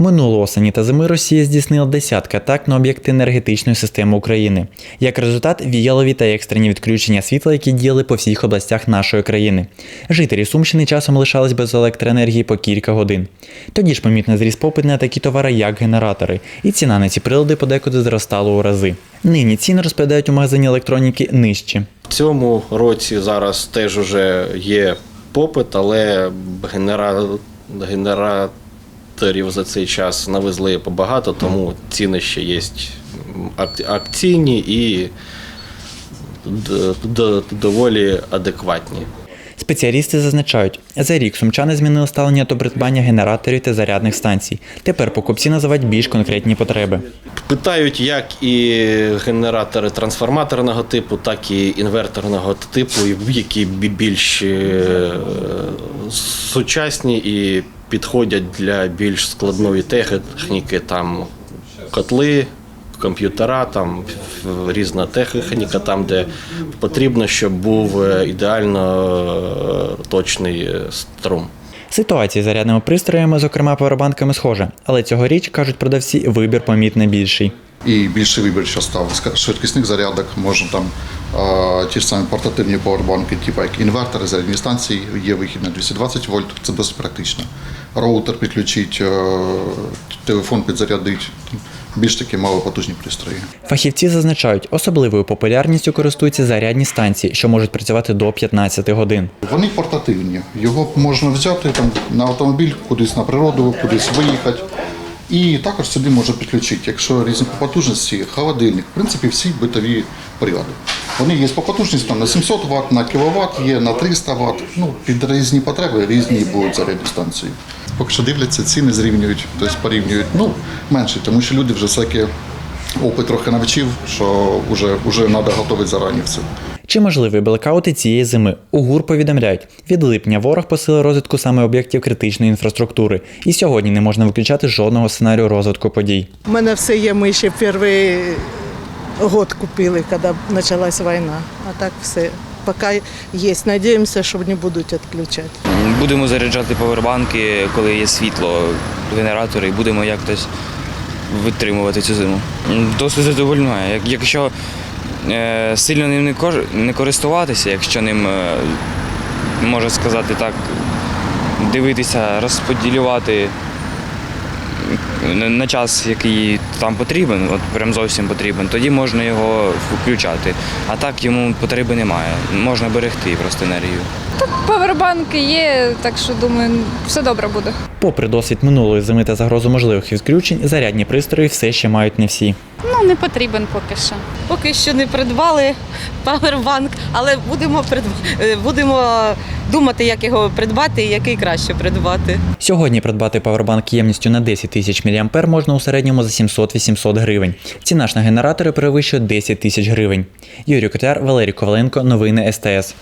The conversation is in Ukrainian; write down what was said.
Минулої осені та зими Росія здійснила десятки атак на об'єкти енергетичної системи України. Як результат, віялові та екстрені відключення світла, які діяли по всіх областях нашої країни. Жителі Сумщини часом лишались без електроенергії по кілька годин. Тоді ж помітно зріс попит на такі товари, як генератори, і ціна на ці прилади подекуди зростала у рази. Нині ціни розповідають у магазині електроніки нижчі. В цьому році зараз теж уже є попит, але генера... генераторів за цей час навезли побагато, тому ціни ще є ак- акційні і доволі адекватні. Спеціалісти зазначають, за рік сумчани змінили ставлення до придбання генераторів та зарядних станцій. Тепер покупці називають більш конкретні потреби. Питають як і генератори трансформаторного типу, так і інверторного типу, які більш е, сучасні і підходять для більш складної техніки, там котли, комп'ютера, там різна техніка, там, де потрібно, щоб був е, ідеально е, точний е, струм. Ситуація з зарядними пристроями, зокрема павербанками, схожа, але цьогоріч, кажуть продавці, вибір помітно більший. І більший вибір що став швидкісних зарядок, можна там ті ж самі портативні павербанки, типу як інвертори, зарядні станції, є вихід на 220 вольт, це досить практично. Роутер підключить, телефон підзарядить, більш такі малопотужні пристрої. Фахівці зазначають, особливою популярністю користуються зарядні станції, що можуть працювати до 15 годин. Вони портативні, його можна взяти там, на автомобіль, кудись на природу, кудись виїхати. І також сюди можна підключити, якщо різні по потужності, холодильник, в принципі, всі битові прилади. Вони є по потужності там, на 700 Вт, на кВт, є на 300 Вт. Ну, під різні потреби різні будуть зарядні станції. Поки що дивляться, ціни зрівнюють, тобто порівнюють. Ну, менше, тому що люди вже всякі опит трохи навчив, що вже, вже треба готувати зарані все. Чи можливі блекаути цієї зими? У ГУР повідомляють, від липня ворог посилив розвитку саме об'єктів критичної інфраструктури, і сьогодні не можна виключати жодного сценарію розвитку подій. У мене все є, ми ще перший год купили, коли почалась війна. А так все. Поки є. Надіємося, що не будуть відключати. Будемо заряджати павербанки, коли є світло, генератори, і будемо якось витримувати цю зиму. Досить задовольняє. Якщо е, сильно ним не користуватися, якщо ним, е, можна сказати так, дивитися, розподілювати на- час, який там потрібен, от прям зовсім потрібен, тоді можна його включати. А так йому потреби немає. Можна берегти просто енергію. Павербанки є, так що думаю, все добре буде. Попри досвід минулої зими та загрозу можливих відключень, зарядні пристрої все ще мають не всі. Ну, не потрібен поки що. Поки що не придбали павербанк, але будемо придб- е, будемо думати, як його придбати і який краще придбати. Сьогодні придбати павербанк ємністю на 10 тисяч мА можна у середньому за 700-800 гривень. Ціна ж на генератори перевищує 10 тисяч гривень. Юрій Котяр, Валерій Коваленко, новини СТС.